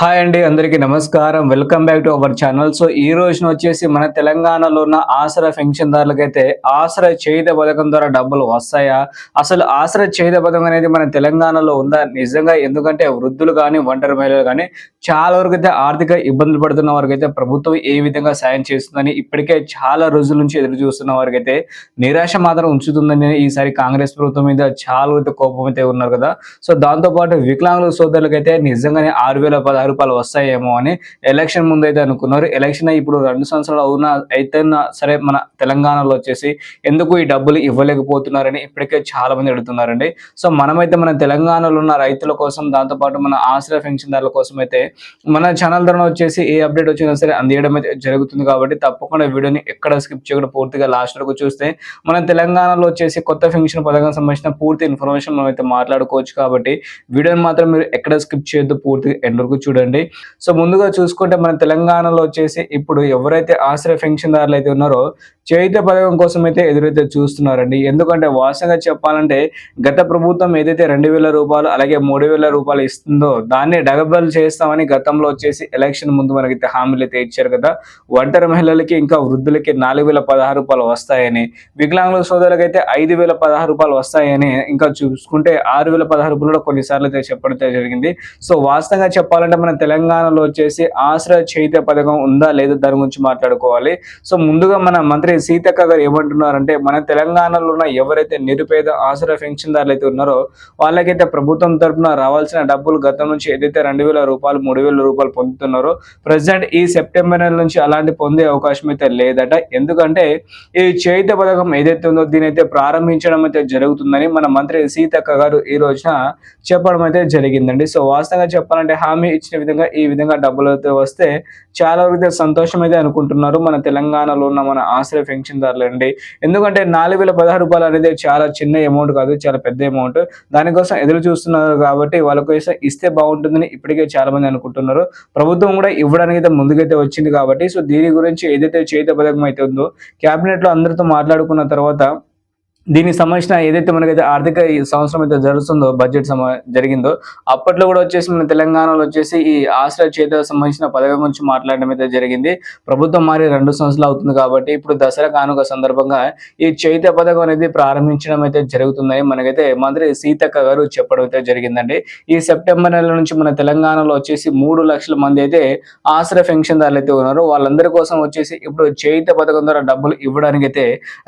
Hi అండి అందరికీ నమస్కారం. Welcome back to our channel. So ఈ రోజున వచ్చేసి మన తెలంగాణలో ఉన్న ఆసరా పెన్షన్దారులకైతే ఆసరా చేయుత పథకం ద్వారా డబ్బులు వస్తాయా? అసలు ఆసరా చేయుత పథకం అనేది మన తెలంగాణలో ఉందా? నిజంగా ఎందుకంటే వృద్ధులు కానీ ఒంటరి మహిళలు కానీ చాలా వరకు అయితే ఆర్థిక ఇబ్బందులు పడుతున్న వారికి అయితే ప్రభుత్వం ఏ విధంగా సాయం చేస్తుందని ఇప్పటికే చాలా రోజుల నుంచి ఎదురు చూస్తున్న వారికి అయితే నిరాశ మాత్రం ఉంచుతుందని ఈసారి కాంగ్రెస్ ప్రభుత్వం మీద చాలా కోపం అయితే ఉన్నారు కదా. సో దాంతో పాటు వికలాంగుల సోదరులకైతే నిజంగానే ఆరు వేల పదహారు రూపాయలు వస్తాయేమో అని ఎలక్షన్ ముందు అయితే అనుకున్నారు. ఎలక్షన్ ఇప్పుడు రెండు సంవత్సరాలు అవునా అయితే సరే మన తెలంగాణలో వచ్చేసి ఎందుకు ఈ డబ్బులు ఇవ్వలేకపోతున్నారని ఇప్పటికే చాలా మంది అడుగుతున్నారండి. సో మనమైతే మన తెలంగాణలో ఉన్న రైతుల కోసం దాంతోపాటు మన ఆశ్రయ పెన్షన్దారుల కోసం అయితే మన ఛానల్ ద్వారా వచ్చేసి ఏ అప్డేట్ వచ్చినా సరే అందియడం అయితే జరుగుతుంది కాబట్టి తప్పకుండా వీడియోని ఎక్కడ స్కిప్ చేయకుండా పూర్తిగా లాస్ట్ వరకు చూస్తే మన తెలంగాణలో వచ్చేసి కొత్త పెన్షన్ పథకం సంబంధించిన పూర్తి ఇన్ఫర్మేషన్ మనం అయితే మాట్లాడుకోవచ్చు కాబట్టి వీడియోని మాత్రం మీరు ఎక్కడ స్కిప్ చేయొద్దు పూర్తిగా ఎండ్ వరకు చూడండి. సో ముందుగా చూసుకుంటే మన తెలంగాణలో వచ్చేసి ఇప్పుడు ఎవరైతే ఆశ్రయ పెన్షన్దారులు అయితే ఉన్నారో చైత్య పథకం కోసం అయితే ఎదురైతే చూస్తున్నారండి. ఎందుకంటే వాస్తవంగా చెప్పాలంటే గత ప్రభుత్వం ఏదైతే రెండు వేల రూపాయలు అలాగే మూడు వేల రూపాయలు ఇస్తుందో దాన్ని డబల్ చేస్తామని గతంలో వచ్చేసి ఎలక్షన్ ముందు మనకైతే హామీలు అయితే ఇచ్చారు కదా. ఒంటరి మహిళలకి ఇంకా వృద్ధులకి నాలుగు వేల పదహారు రూపాయలు వస్తాయని వికలాంగుల సోదరులకు అయితే ఐదు వేల పదహారు రూపాయలు వస్తాయని ఇంకా చూసుకుంటే ఆరు వేల పదహారు రూపాయలు కూడా కొన్నిసార్లు అయితే చెప్పడం జరిగింది. సో వాస్తవంగా చెప్పాలంటే మన మన తెలంగాణలో వచ్చేసి ఆశ్రయ చైత్య పథకం ఉందా లేదా దాని గురించి మాట్లాడుకోవాలి. సో ముందుగా మన మంత్రి సీతక్క గారు ఏమంటున్నారంటే మన తెలంగాణలో ఉన్న ఎవరైతే నిరుపేద ఆశ్రయ పెన్షన్దారులు అయితే ఉన్నారో వాళ్ళకైతే ప్రభుత్వం తరఫున రావాల్సిన డబ్బులు గతం నుంచి ఏదైతే రెండు వేల రూపాయలు మూడు వేల రూపాయలు పొందుతున్నారో ప్రజెంట్ ఈ సెప్టెంబర్ నెల నుంచి అలాంటి పొందే అవకాశం అయితే లేదట. ఎందుకంటే ఈ చైత్య పథకం ఏదైతే ఉందో దీని అయితే ప్రారంభించడం అయితే జరుగుతుందని మన మంత్రి సీతక్క గారు ఈ రోజున చెప్పడం అయితే జరిగిందండి. సో వాస్తవంగా చెప్పాలంటే హామీ ఇచ్చిన విధంగా ఈ విధంగా డబ్బులు అయితే వస్తే చాలా వరకు సంతోషం అయితే అనుకుంటున్నారు. మన తెలంగాణలో ఉన్న మన ఆశ్రయ పెన్షన్దారులు అండి ఎందుకంటే నాలుగు వేల పదహారు రూపాయలు అనేది చాలా చిన్న అమౌంట్ కాదు చాలా పెద్ద అమౌంట్ దానికోసం ఎదురు చూస్తున్నారు కాబట్టి వాళ్ళ కోసం ఇస్తే బాగుంటుందని ఇప్పటికే చాలా మంది అనుకుంటున్నారు. ప్రభుత్వం కూడా ఇవ్వడానికి అయితే ముందుకైతే వచ్చింది కాబట్టి సో దీని గురించి ఏదైతే చేత పథకం అయితే ఉందో కేబినెట్లో అందరితో మాట్లాడుకున్న తర్వాత దీనికి సంబంధించిన ఏదైతే మనకైతే ఆర్థిక సంవత్సరం అయితే జరుగుతుందో బడ్జెట్ సమ జరిగిందో అప్పట్లో కూడా వచ్చేసి మన తెలంగాణలో వచ్చేసి ఈ ఆశ్రయ చేత సంబంధించిన పథకం గురించి మాట్లాడడం అయితే జరిగింది. ప్రభుత్వం మారి రెండు సంవత్సరాలు అవుతుంది కాబట్టి ఇప్పుడు దసరా కానుక సందర్భంగా ఈ చైత్య పథకం అనేది ప్రారంభించడం అయితే జరుగుతుందని మనకైతే మంత్రి సీతక్క గారు చెప్పడం అయితే జరిగిందండి. ఈ సెప్టెంబర్ నెల నుంచి మన తెలంగాణలో వచ్చేసి మూడు లక్షల మంది అయితే ఆశ్రయ పెన్షన్దారులు అయితే ఉన్నారు. వాళ్ళందరి కోసం వచ్చేసి ఇప్పుడు చైత్య పథకం ద్వారా డబ్బులు ఇవ్వడానికి అయితే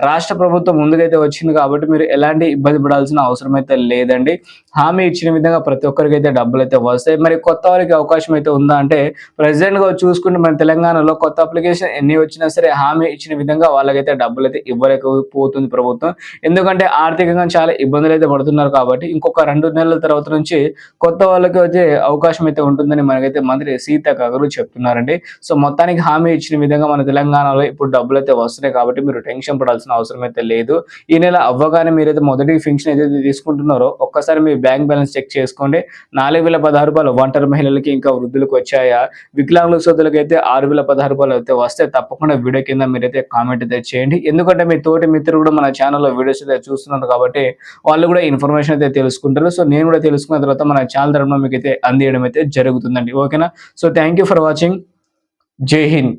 రాష్ట్ర ప్రభుత్వం ముందుకైతే ఇచ్చింది కాబట్టి మీరు ఎలాంటి ఇబ్బంది పడాల్సిన అవసరం అయితే లేదండి. హామీ ఇచ్చిన విధంగా ప్రతి ఒక్కరికి అయితే డబ్బులు అయితే వస్తాయి. మరి కొత్త వారికి అవకాశం అయితే ఉందా అంటే ప్రెసిడెంట్గా చూసుకుంటే మన తెలంగాణలో కొత్త అప్లికేషన్ ఎన్ని వచ్చినా సరే హామీ ఇచ్చిన విధంగా వాళ్ళకైతే డబ్బులు అయితే ఇవ్వలేకపోతుంది ప్రభుత్వం. ఎందుకంటే ఆర్థికంగా చాలా ఇబ్బందులు అయితే పడుతున్నారు కాబట్టి ఇంకొక రెండు నెలల తర్వాత నుంచి కొత్త వాళ్ళకి వచ్చే అవకాశం అయితే ఉంటుందని మనకైతే మంత్రి సీత గారు చెప్తున్నారండి. సో మొత్తానికి హామీ ఇచ్చిన విధంగా మన తెలంగాణలో ఇప్పుడు డబ్బులు అయితే వస్తున్నాయి కాబట్టి మీరు టెన్షన్ పడాల్సిన అవసరం అయితే లేదు. ఈ నెల నెల అవ్వగానే మీరైతే మొదటి ఫంక్షన్ ఏదైతే తీసుకుంటున్నారో ఒక్కసారి మీ బ్యాంక్ బ్యాలెన్స్ చెక్ చేసుకోండి. నాలుగు వేల పదహారు రూపాయలు ఒంటరి మహిళలకి ఇంకా వృద్ధులకు వచ్చాయా? వికలాంగుల సోదరులకు అయితే ఆరు వేల పదహారు రూపాయలు అయితే వస్తే తప్పకుండా వీడియో కింద మీరైతే కామెంట్ అయితే చేయండి. ఎందుకంటే మీ తోటి మిత్రులు కూడా మన ఛానల్లో వీడియోస్ అయితే చూస్తున్నారు కాబట్టి వాళ్ళు కూడా ఇన్ఫర్మేషన్ అయితే తెలుసుకుంటారు. సో నేను కూడా తెలుసుకున్న తర్వాత మన ఛానల్ తరఫున మీకు అయితే అందియడం అయితే జరుగుతుందండి. ఓకేనా? So thank for watching. Jai Hind.